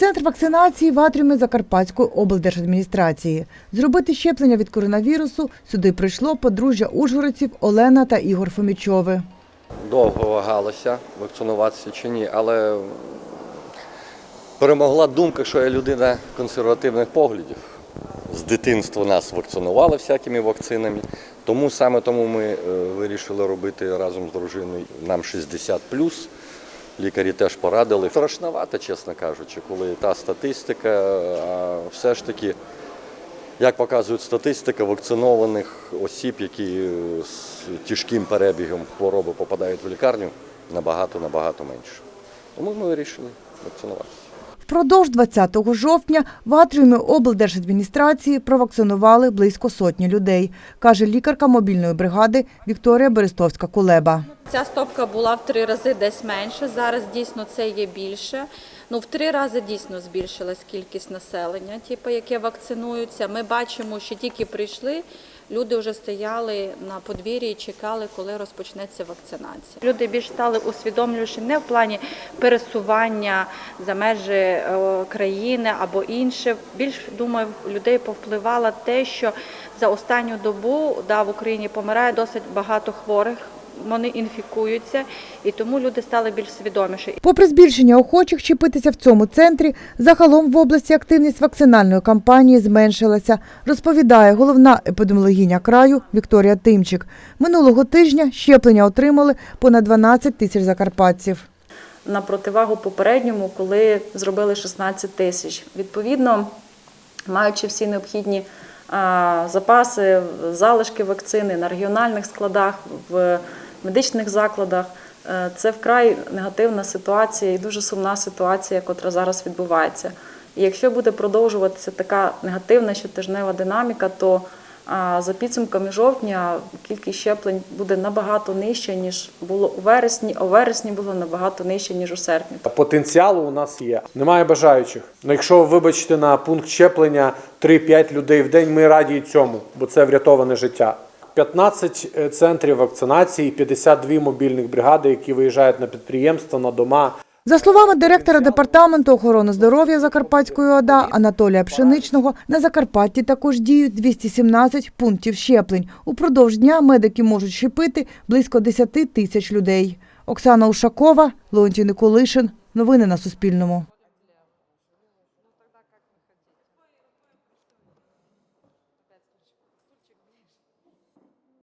Центр вакцинації в атріумі Закарпатської облдержадміністрації. Зробити щеплення від коронавірусу сюди прийшло подружжя ужгородців Олена та Ігор Фомічови. довго вагалася, вакцинуватися чи ні, але перемогла думка, що я людина консервативних поглядів. З дитинства нас вакцинували всякими вакцинами. Тому саме тому ми е, вирішили робити разом з дружиною нам 60 Лікарі теж порадили. Страшновато, чесно кажучи, коли та статистика, а все ж таки, як показує статистика, вакцинованих осіб, які з тяжким перебігом хвороби попадають в лікарню, набагато набагато менше. Тому ми вирішили вакцинуватися. Впродовж 20 жовтня в атріумі облдержадміністрації провакцинували близько сотні людей, каже лікарка мобільної бригади Вікторія Берестовська-Кулеба. Ця стопка була в три рази десь менше. Зараз дійсно це є більше. Ну в три рази дійсно збільшилась кількість населення, типу, яке вакцинуються. Ми бачимо, що тільки прийшли. Люди вже стояли на подвір'ї і чекали, коли розпочнеться вакцинація. Люди більш стали усвідомлювати не в плані пересування за межі е, країни або інше. Більш думаю, людей повпливало те, що за останню добу да, в Україні помирає досить багато хворих. Вони інфікуються, і тому люди стали більш свідоміші. Попри збільшення охочих чіпитися в цьому центрі, загалом в області активність вакцинальної кампанії зменшилася, розповідає головна епідеміологиня краю Вікторія Тимчик. Минулого тижня щеплення отримали понад 12 тисяч закарпатців. на противагу попередньому, коли зробили 16 тисяч. Відповідно, маючи всі необхідні запаси, залишки вакцини на регіональних складах, в медичних закладах, е, це вкрай негативна ситуація і дуже сумна ситуація, яка зараз відбувається. І якщо буде продовжуватися така негативна щотижнева динаміка, то за підсумками жовтня кількість щеплень буде набагато нижча, ніж було у вересні, а у вересні було набагато нижче, ніж у серпні. Потенціалу у нас є. Немає бажаючих. Ну, якщо вибачте на пункт щеплення 3-5 людей в день, ми раді цьому, бо це врятоване життя. 15 центрів вакцинації, 52 мобільних бригади, які виїжджають на підприємства, на дома. За словами директора департаменту охорони здоров'я Закарпатської ОДА Анатолія Пшеничного, на Закарпатті також діють 217 пунктів щеплень. Упродовж дня медики можуть щепити близько 10 тисяч людей. Оксана Ушакова, Леонтій Николишин. Новини на Суспільному.